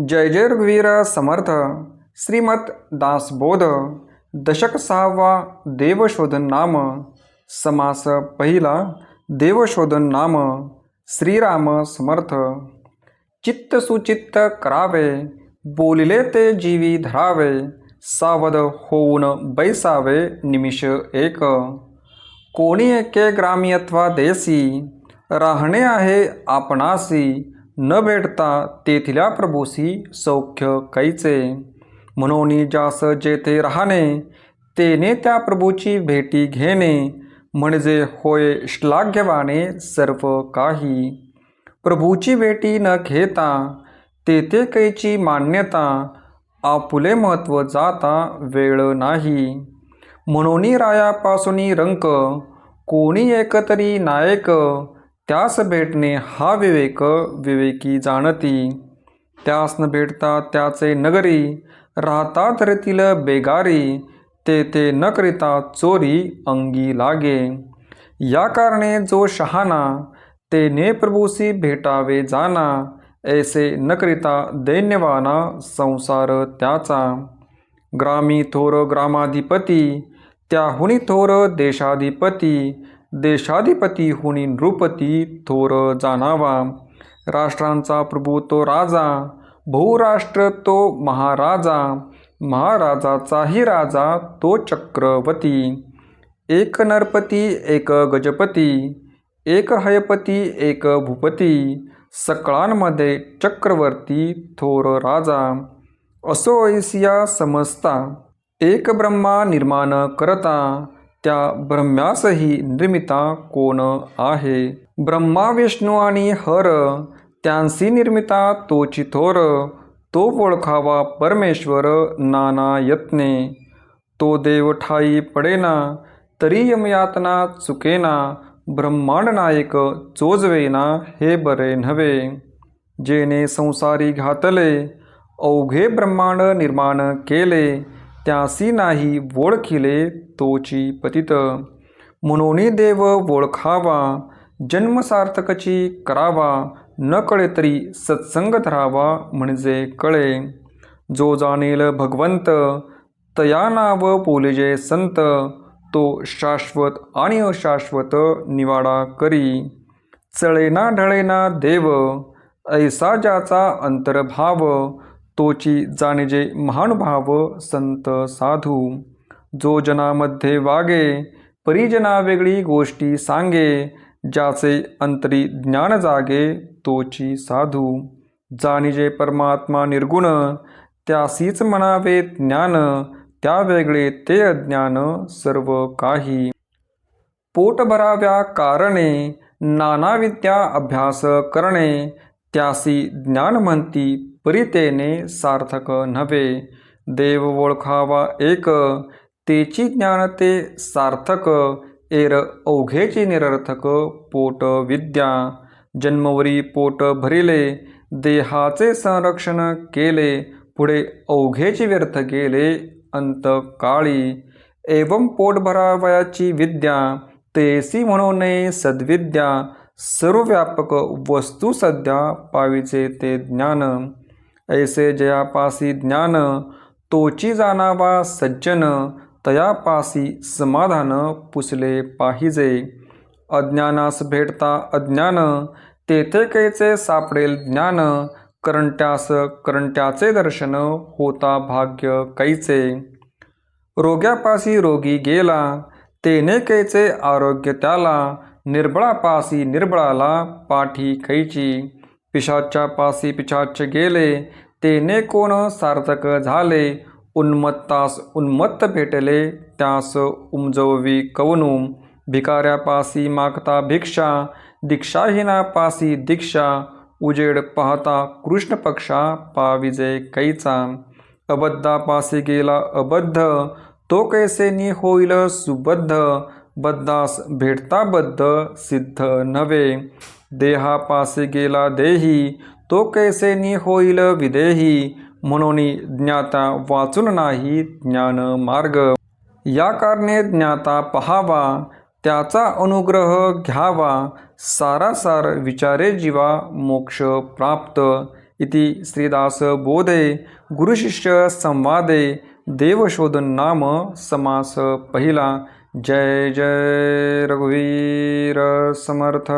जय जय रघुवीर, समर्थ। श्रीमत दासबोध, दशक सहावा देवशोधन नाम। समास पहिला देवशोधन नाम। श्रीराम, समर्थ। चित्त सुचित्त करावे, बोलिले ते जीवी धरावे। सावध होऊन बैसावे, निमिष एक। कोणी एके ग्रामी अथवा देसी, राहणे आहे आपणासी। न भेटता तेथल्या प्रभूसी सौख्य कैचे. म्हणून जास जेथे राहणे तेने त्या प्रभूची भेटी घेणे. म्हणजे होय श्लाघ्यवाने सर्व काही. प्रभूची भेटी न घेता तेथे कैची मान्यता आपुले महत्त्व जाता वेळ नाही. म्हणून रायापासून रंक कोणी एकतरी नायक त्यास भेटणे हा विवेक विवेकी जाणती. त्यास न भेटता त्याचे नगरी राहता तरीतील बेगारी ते ते न करिता चोरी अंगी लागे. या कारणे जो शहाणा तेने प्रभूसी भेटावे जाना ऐसे न करिता दैन्यवाना संसार त्याचा. ग्रामी थोर ग्रामाधिपती त्याहुनी थोर देशाधिपती देशाधिपती हुनी नृपती थोर जाणावा राष्ट्रांचा प्रभू तो राजा बहुराष्ट्र तो महाराजा महाराजाचाही राजा तो चक्रवती एक नरपती एक गजपती एक हयपती एक भूपती सकळांमध्ये चक्रवर्ती थोर राजा. असो ऐसिया समजता एक ब्रह्मा निर्माण करता त्या ब्रह्म्यासही निर्मिता कोण आहे? ब्रह्मा विष्णू आणि हर त्यांसी निर्मिता तोची थोर तो ओळखावा परमेश्वर नाना यत्ने. तो देव ठाई पडेना तरी यमयातना चुकेना ब्रह्मांड नायक चोजवेना हे बरे नव्हे. जेने संसारी घातले अवघे ब्रह्मांड निर्माण केले त्यासी नाही ओळखिले तोची पतित. म्हणून देव ओळखावा जन्मसार्थकची करावा न कळे तरी सत्संग धरावा म्हणजे कळे. जो जाणेल भगवंत तया नाव बोलिजे संत तो शाश्वत आणि अशाश्वत निवाडा करी. चळेना ढळेना देव ऐसा ज्याचा अंतर्भाव तोची जाणिजे महानुभाव संत साधू. जो जनामध्ये वागे परिजना वेगळी गोष्टी सांगे. ज्याचे अंतरी ज्ञान जागे तोची साधू. जाणिजे परमात्मा निर्गुण त्यासीच म्हणावे ज्ञान. त्या वेगळे ते अज्ञान सर्व काही. पोट भराव्या कारणे नाना विद्या अभ्यास करणे. त्यासी ज्ञान म्हणती परितेने सार्थक नव्हे. देव ओळखावा एक तेची ज्ञान ते सार्थक एर अवघेची निरर्थक पोट विद्या. जन्मवरी पोट भरिले देहाचे संरक्षण केले पुढे अवघेची व्यर्थ गेले अंत काळी एवं पोट भरावयाची विद्या तेसी म्हणून सद्विद्या सर्वव्यापक वस्तू सध्या पाविचे ते ज्ञान. ऐसे जयापासी ज्ञान तोची जाणावा सज्जन तयापासी समाधान पुसले पाहिजे. अज्ञानास भेटता अज्ञान तेथे कैचे सापडेल ज्ञान? करंट्यास करंट्याचे दर्शन होता भाग्य कैचे रोग्यापासी रोगी गेला तेने कैचे आरोग्य त्याला निर्बळापासी निर्बळाला पाठी खैची. पिशाच्या पासी पिशाच गेले तेने कोण सार्थक झाले? उन्मत्तास उन्मत्त भेटले त्यास उमजवी कवनू. भिकाऱ्यापासी मागता भिक्षा दीक्षाहीनापासी दीक्षा. उजेड पाहता कृष्ण पक्षा पाविजे कैचा. अबद्धापासी गेला अबद्ध तो कैसेनी होईल सुबद्ध? बद्धास भेटता बद्ध सिद्ध नव्हे. देहापासी गेला देही तो कैसेनी होईल विदेही? म्हणून ज्ञाता वाचून नाही ज्ञान मार्ग. या कारणे ज्ञाता पहावा त्याचा अनुग्रह घ्यावा. सारासार विचारे जीवा मोक्ष प्राप्त. इति श्रीदास बोधे गुरुशिष्य संवादे. देवशोधन नाम समास पहिला. जय जय रघुवीर समर्थ.